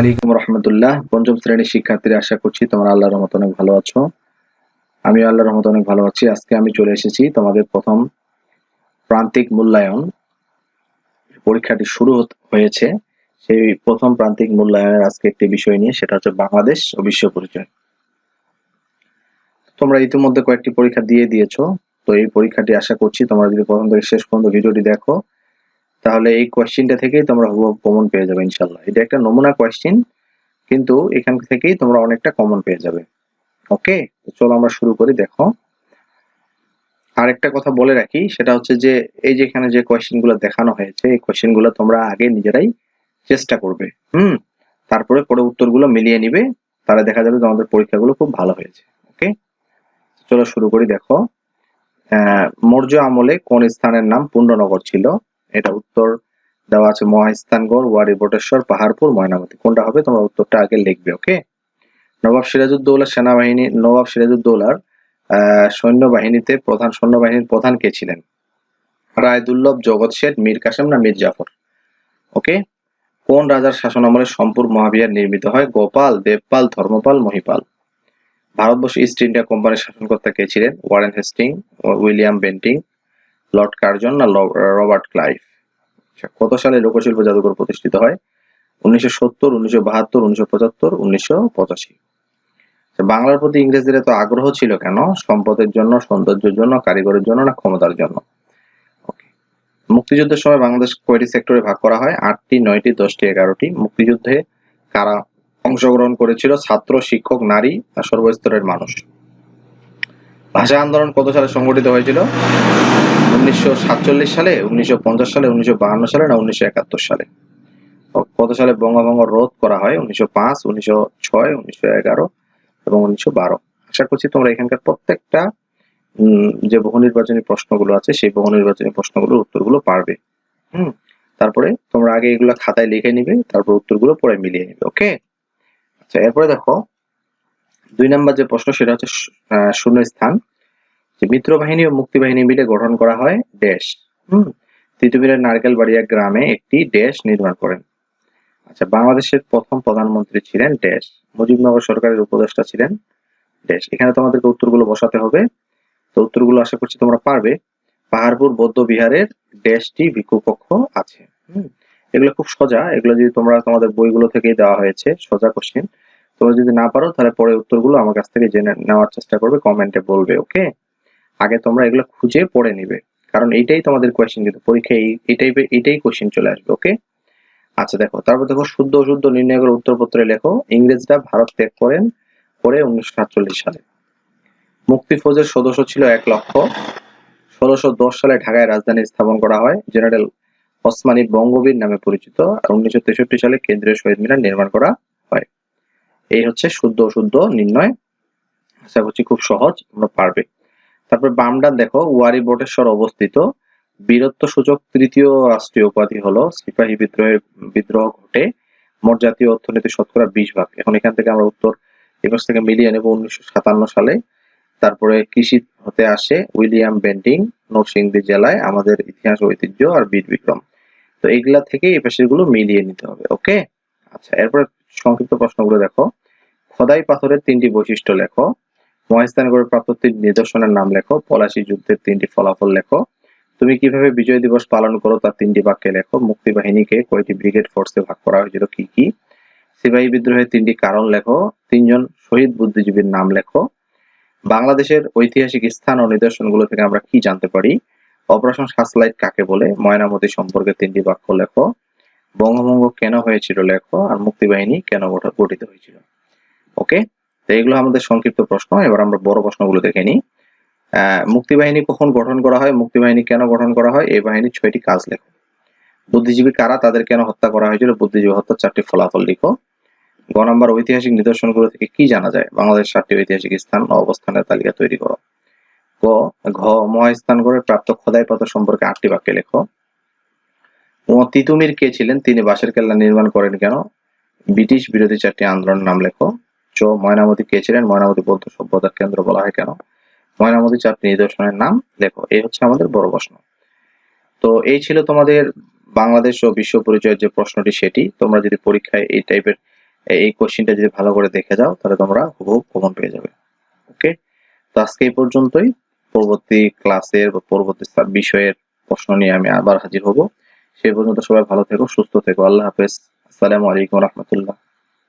আলাইকুম রহমতুল্লাহ। পঞ্চম শ্রেণির শিক্ষার্থীরা, আশা করছি তোমরা আল্লাহর রহমত অনেক ভালো আছো। আমি রহমত অনেক ভালো আছি। আজকে আমি চলে এসেছি তোমাদের প্রথম প্রান্তিক মূল্যায়ন। পরীক্ষাটি শুরু হয়েছে। সেই প্রথম প্রান্তিক মূল্যায়নের আজকে একটি বিষয় নিয়ে, সেটা হচ্ছে বাংলাদেশ ও বিশ্ব পরিচয়। তোমরা ইতিমধ্যে কয়েকটি পরীক্ষা দিয়ে দিয়েছ। তো এই পরীক্ষাটি আশা করছি তোমরা যদি প্রথম থেকে শেষ পর্যন্ত ভিডিওটি দেখো তাহলে এই কোয়েশ্চেনটা থেকেই তোমরা হুবহু কমন পেয়ে যাবে ইনশাল্লাহ এটা একটা নমুনা কোয়েশ্চেন কিন্তু এখান থেকেই তোমরা অনেকটা কমন পেয়ে যাবে। ওকে চলো আমরা শুরু করি, দেখো। আরেকটা কথা বলে রাখি, সেটা হচ্ছে যে, এই যে এখানে যে কোয়েশ্চেনগুলো দেখানো হয়েছে, এই কোয়েশ্চেনগুলো তোমরা আগে নিজেরাই চেষ্টা করবে, হুম? তারপরে পরে উত্তরগুলো মিলিয়ে নিবে, তাহলে দেখা যাবে তোমাদের পরীক্ষাগুলো খুব ভালো হয়েছে ওকে চলো শুরু করি, দেখো। মৌর্য আমলে কোন স্থানের নাম পুণ্ডনগর ছিল? এটা উত্তর দেওয়া আছে মহাস্থানগড় ওয়ারি, বটেশ্বর, পাহাড়পুর, ময়নামতি। কোনটা হবে? তোমরা উত্তরটা আগে লিখবে, ওকে? নবাব সিরাজউদ্দৌলা সেনাবাহিনী, নবাব সিরাজউদ্দৌলার সৈন্যবাহিনীতে প্রধান, সৈন্যবাহিনীর প্রধান কে ছিলেন? রায়দুল্লভ জগৎ শেঠ, মীর কাসেম না মীর জাফর? ওকে? কোন রাজার শাসন আমলে সম্পুর মহাবিহার নির্মিত হয়? গোপাল, দেবপাল, ধর্মপাল, মহিপাল? ভারতবর্ষ ইস্ট ইন্ডিয়া কোম্পানির শাসনকর্তা কে ছিলেন? Warren Hasting, William Bentinck Lord Curzon না রবার্ট ক্লাইভ। কত সালে লোকশিল্প জাদুঘর প্রতিষ্ঠিত হয়? উনিশশো সত্তর উনিশশো বাহাত্তর উনিশশো পঁচাত্তর উনিশশো পঁচাশি। আচ্ছা, বাংলার প্রতি ইংরেজদের এত আগ্রহ ছিল কেন? সম্পদের জন্য সৌন্দর্যের জন্য কারিগরের জন্য না ক্ষমতার জন্য? মুক্তিযুদ্ধের সময় বাংলাদেশ কয়টি সেক্টরে ভাগ করা হয়। আটটি নয়টি দশটি এগারোটি। মুক্তিযুদ্ধে কারা অংশগ্রহণ করেছিল? ছাত্র শিক্ষক নারী আর সর্বস্তরের মানুষ। ভাষা আন্দোলন কত সালে সংগঠিত হয়েছিল? উনিশশো সাতচল্লিশ সালে, উনিশশো পঞ্চাশ সালে, উনিশশো সালে না উনিশশো একাত্তর সালে? কত সালে বঙ্গভঙ্গ রোধ করা হয়? উনিশশো পাঁচ, উনিশশো ছয়, উনিশশো এগারো এবং উনিশশো বারো। আশা করছি তোমরা এখানকার প্রত্যেকটা যে বহু নির্বাচনী প্রশ্নগুলো আছে, সেই বহু নির্বাচনী প্রশ্নগুলোর উত্তরগুলো পারবে। হুম? তারপরে তোমরা আগে এগুলো খাতায় লিখে নিবে, তারপর উত্তরগুলো পরে মিলিয়ে নিবে, ওকে? আচ্ছা এরপরে দেখো, দুই নাম্বার যে প্রশ্ন, সেটা হচ্ছে শূন্য স্থান মিত্র বাহিনী ও মুক্তি বাহিনী মিলে গঠন করা হয় দেশ। হুম? তিতুমিরের নারকেল বাড়িয়া গ্রামে একটি দেশ নির্মাণ করেন। আচ্ছা বাংলাদেশের প্রথম প্রধানমন্ত্রী ছিলেন দেশ। মুজিবনগর সরকারের উপদেষ্টা ছিলেন দেশ। এখানে তোমাদেরকে উত্তরগুলো বসাতে হবে। তো উত্তরগুলো আশা করছি তোমরা পারবে। পাহাড়পুর, বৌদ্ধ বিহারের দেশটি ভিক্ষুকক্ষ আছে। এগুলো খুব সোজা। এগুলো যদি তোমরা তোমাদের বইগুলো থেকেই দেওয়া হয়েছে, সোজা কোশ্চেন তোমরা যদি না পারো, তাহলে পরে উত্তরগুলো আমার কাছ থেকে জেনে নেওয়ার চেষ্টা করবে কমেন্টে বলবে ওকে আগে তোমরা এগুলো খুঁজে পড়ে নিবে। কারণ এইটাই তোমাদের কোয়েশ্চেন কিন্তু। পরীক্ষায় এই- টাইপের এইটাই কোশ্চেন চলে আসবে ওকে আচ্ছা দেখো, তারপর দেখো, শুদ্ধ অশুদ্ধ নির্ণয় করে উত্তরপত্রে লেখো, ইংরেজরা ভারত ত্যাগ করেন পরে উনিশশো সাতচল্লিশ সালে। মুক্তি ফৌজের সদস্য ছিল এক লক্ষ। ষোলোশো দশ সালে ঢাকায় রাজধানী স্থাপন করা হয়, জেনারেল ওসমানী বঙ্গবীর নামে পরিচিত, আর উনিশশো তেষট্টি সালে কেন্দ্রীয় শহীদ মিনার নির্মাণ করা হয়। এই হচ্ছে শুদ্ধ অশুদ্ধ নির্ণয়। আশা করছি খুব সহজ, তোমরা পারবে। তারপর বামডান দেখো, ওয়ারি বটেশ্বর অবস্থিত। বীরত্ব সূচক তৃতীয় রাষ্ট্রীয় উপাধি হলো, সিপাহী বিদ্রোহের বিদ্রোহ ঘটে। মোট জাতীয় অর্থনীতি শতকরা বিশ ভাগ। এখন এখান থেকে আমরা উত্তর এপাশ থেকে মিলিয়ে নেব উনিশশো সাতান্ন সালে। তারপরে কৃষি হতে আসে উইলিয়াম বেন্টিং, নরসিংদী জেলায় আমাদের ইতিহাস ঐতিহ্য আর বীর বিক্রম। তো এইগুলা থেকে এই গুলো মিলিয়ে নিতে হবে, ওকে? আচ্ছা এরপরে সংক্ষিপ্ত প্রশ্নগুলো দেখো। খোদাই পাথরের তিনটি বৈশিষ্ট্য লেখো। মহেস্থানগড়ের প্রাপ্ত তিন নিদর্শনের নাম লেখো, পলাশী যুদ্ধের তিনটি ফলাফল লেখো। তুমি কীভাবে বিজয় দিবস পালন করো তার তিনটি বাক্যে লেখো, মুক্তি বাহিনীকে কয়টি ব্রিগেড ফোর্সে ভাগ করা হয়েছিল, কি কি? সিপাহী বিদ্রোহের তিনটি কারণ লেখো, তিনজন শহীদ বুদ্ধিজীবীর নাম লেখো। বাংলাদেশের ঐতিহাসিক স্থান ও নিদর্শনগুলো থেকে আমরা কি জানতে পারি? অপারেশন সার্চলাইট কাকে বলে? ময়নামতি সম্পর্কে তিনটি বাক্য লেখো। বঙ্গভঙ্গ কেন হয়েছিল লেখো, আর মুক্তিবাহিনী কেন গঠ- গঠিত হয়েছিল? ওকে? তো এগুলো আমাদের সংক্ষিপ্ত প্রশ্ন। এবার আমরা বড় প্রশ্নগুলো দেখে নিই। মুক্তিবাহিনী কখন গঠন করা হয়? মুক্তিবাহিনী কেন গঠন করা হয়? এই বাহিনীর ছয়টি কাজ লেখো। বুদ্ধিজীবী কারা? তাদের কেন হত্যা করা হয়েছিল? বুদ্ধিজীবী হত্যার চারটি ফলাফল লিখো। গ নম্বর, ঐতিহাসিক নিদর্শনগুলো থেকে কি জানা যায়? বাংলাদেশ সাতটি ঐতিহাসিক স্থান অবস্থানের তালিকা তৈরি করো। গ ঘ, মহাস্থান করে প্রাপ্ত খোদাই পাথর সম্পর্কে আটটি বাক্যে লেখো। তিতুমির কে ছিলেন? তিনি বাঁশের কেল্লা নির্মাণ করেন কেন? ব্রিটিশ বিরোধী চারটি আন্দোলনের নাম লেখো। ময়নামতি কে ছিলেন? ময়নামতি বৌদ্ধ সভ্যতার কেন্দ্র বলা হয় কেন? ময়নামতি চারটি নিদর্শনের নাম লেখো এই হচ্ছে আমাদের বড় প্রশ্ন। তো এই ছিল তোমাদের বাংলাদেশ ও বিশ্ব পরিচয়ের যে প্রশ্নটি সেটি। তোমরা যদি পরীক্ষায় এই টাইপের এই- কোশ্চেনটা যদি ভালো করে দেখে যাও, তাহলে তোমরা হুবহু কমন পেয়ে যাবে। ওকে তো আজকে এই পর্যন্তই। পরবর্তী ক্লাসের বা পরবর্তী বিষয়ের প্রশ্ন নিয়ে আমি আবার হাজির হব। সেই পর্যন্ত সবাই ভালো থেকো, সুস্থ থেকো। আল্লাহ হাফেজ। আসসালামু আলাইকুম রহমতুল্লাহ।